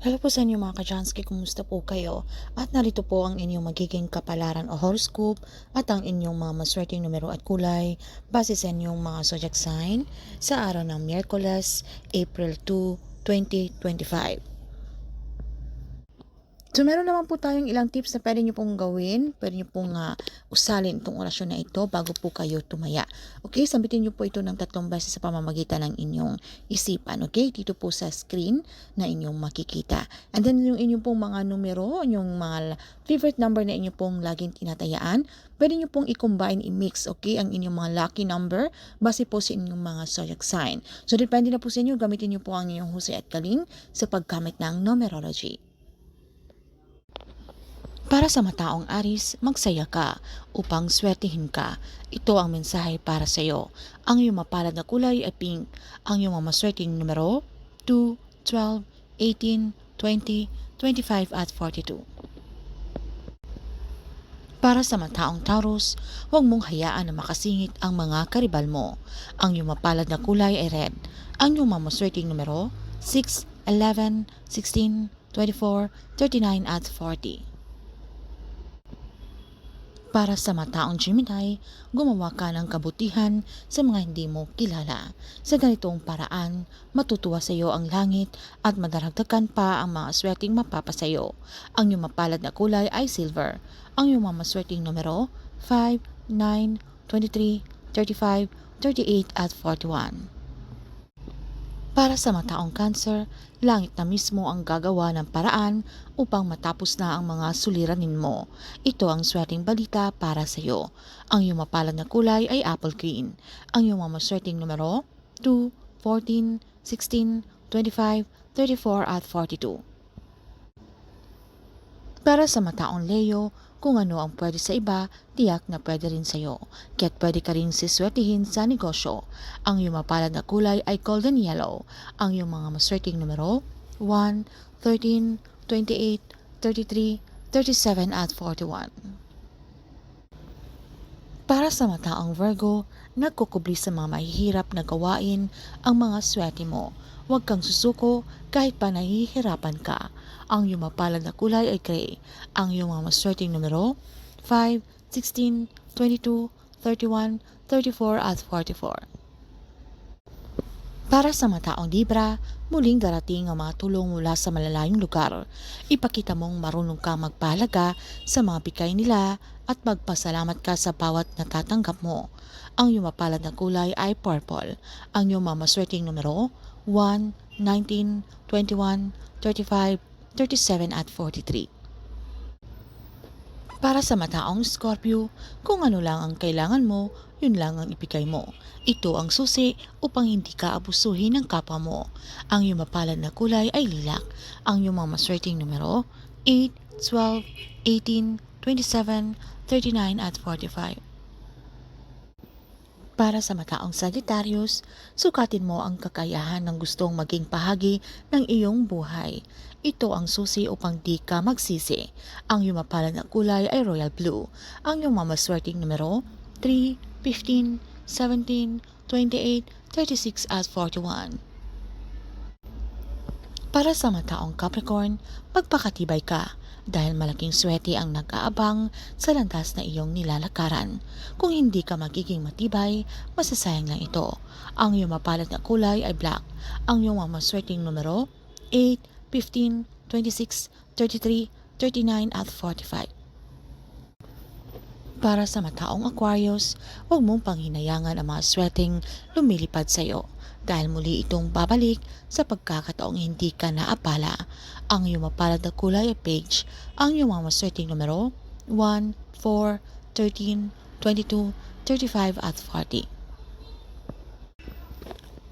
Hello po sa inyo mga kajansky, kumusta po kayo? At narito po ang inyong magiging kapalaran o horoscope at ang inyong mga maswerteng numero at kulay base sa inyong mga zodiac sign sa araw ng Miyerkules, April 2, 2025. So meron naman po tayong ilang tips na pwede nyo pong gawin. Pwede nyo pong uh, usalin itong orasyon na ito bago po kayo tumaya. Okay, sabitin nyo po ito ng tatlong beses sa pamamagitan ng inyong isipan. Okay, dito po sa screen na inyong makikita. And then yung inyong pong mga numero, yung mga favorite number na inyong pong laging tinatayaan, pwede nyo pong i-combine, i-mix, okay, ang inyong mga lucky number base po sa inyong mga zodiac sign. So depende na po sa inyo, gamitin nyo po ang inyong husay at galing sa paggamit ng numerology. Para sa mataong Aris, magsaya ka upang swertihin ka. Ito ang mensahe para sa iyo. Ang iyong mapalad na kulay ay pink. Ang iyong mamaswerteng numero 2, 12, 18, 20, 25 at 42. Para sa mataong Taurus, huwag mong hayaan na makasingit ang mga karibal mo. Ang iyong mapalad na kulay ay red. Ang iyong mamaswerteng numero 6, 11, 16, 24, 39 at 40. Para sa mataong Gemini, gumawa ka ng kabutihan sa mga hindi mo kilala. Sa ganitong paraan, matutuwa sa iyo ang langit at madaragdagan pa ang mga swerteng mapapasayo. Ang iyong mapalad na kulay ay silver. Ang iyong mamaswerteng numero 5, 9, 23, 35, 38 at 41. Para sa mataong cancer, langit na mismo ang gagawa ng paraan upang matapos na ang mga suliranin mo. Ito ang swerteng balita para sa iyo. Ang iyong mapalad na kulay ay apple green. Ang iyong mga swerteng numero 2, 14, 16, 25, 34 at 42. Para sa mataong Leo, kung ano ang pwede sa iba, tiyak na pwede rin sa iyo. Kaya't pwede ka rin siswertihin sa negosyo. Ang iyong mapalad na kulay ay golden yellow. Ang iyong mga maswerteng numero 1, 13, 28, 33, 37 at 41. Para sa mataong Virgo, nagkukubli sa mga mahihirap na gawain ang mga swerte mo. Huwag kang susuko kahit pa nahihirapan ka. Ang iyong mapalad na kulay ay gray. Ang iyong mga maswerteng numero 5, 16, 22, 31, 34 at 44. Para sa mataong Libra, muling darating ang mga tulong mula sa malalayong lugar. Ipakita mong marunong ka magpahalaga sa mga bigay nila at magpasalamat ka sa bawat natatanggap mo. Ang iyong mapalad na kulay ay purple. Ang iyong mamaswerteng numero 1, 19, 21, 35, 37 at 43. Para sa mataong Scorpio, kung ano lang ang kailangan mo, yun lang ang ibigay mo. Ito ang susi upang hindi ka abusuhin ng kapwa mo. Ang iyong mapalad na kulay ay lilak. Ang iyong mga maswerteng numero 8, 12, 18, 27, 39 at 45. Para sa mataong Sagittarius, sukatin mo ang kakayahan ng gustong maging bahagi ng iyong buhay. Ito ang susi upang di ka magsisi. Ang iyong mapalad na kulay ay royal blue. Ang iyong mamaswerteng numero 3, 15, 17, 28, 36 at 41. Para sa mataong Capricorn, magpakatibay ka dahil malaking swerte ang nag-aabang sa landas na iyong nilalakaran. Kung hindi ka magiging matibay, masasayang lang ito. Ang iyong mapalad na kulay ay black. Ang iyong mamaswerteng numero 8, 15, 26, 33, 39 at 45. Para sa mataong Aquarius, huwag mong panghinayangan ang mga swerteng lumilipad sa iyo dahil muli itong babalik sa pagkakataong hindi ka naapala. Ang iyong mapalad na kulay ay page. Ang iyong mga maswerteng numero 1, 4, 13, 22, 35 at 40.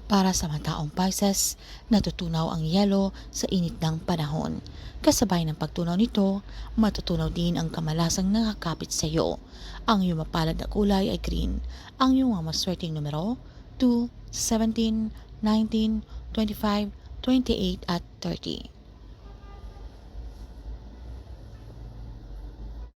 Para sa mataong Pisces, natutunaw ang yelo sa init ng panahon. Kasabay ng pagtunaw nito, matutunaw din ang kamalasang nakakapit sa iyo. Ang iyong mapalad na kulay ay green. Ang iyong mga maswerteng numero 2, 17, 19, 25, 28 at 30.